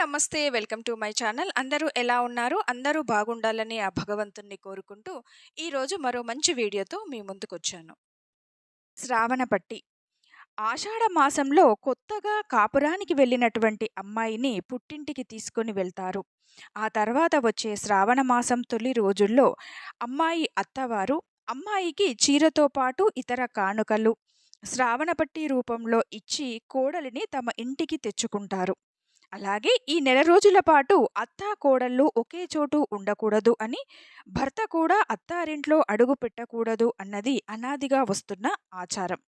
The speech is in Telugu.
నమస్తే. Welcome to my channel. అందరూ ఎలా ఉన్నారు? అందరూ బాగుండాలని ఆ భగవంతుణ్ణి కోరుకుంటూ, ఈరోజు మరో మంచి వీడియోతో మీ ముందుకొచ్చాను. శ్రావణపట్టి ఆషాఢ మాసంలో కొత్తగా కాపురానికి వెళ్ళినటువంటి అమ్మాయిని పుట్టింటికి తీసుకొని వెళ్తారు. ఆ తర్వాత వచ్చే శ్రావణ మాసం తొలి రోజుల్లో అమ్మాయి అత్తవారు అమ్మాయికి చీరతో పాటు ఇతర కానుకలు, శ్రావణపట్టి రూపంలో ఇచ్చి కోడలిని తమ ఇంటికి తెచ్చుకుంటారు. అలాగే ఈ నెల రోజుల పాటు అత్తా, కోడళ్ళు ఒకే చోటు ఉండకూడదు అని, భర్త కూడా అత్తారింట్లో అడుగు పెట్టకూడదు అన్నది అనాదిగా వస్తున్న ఆచారం.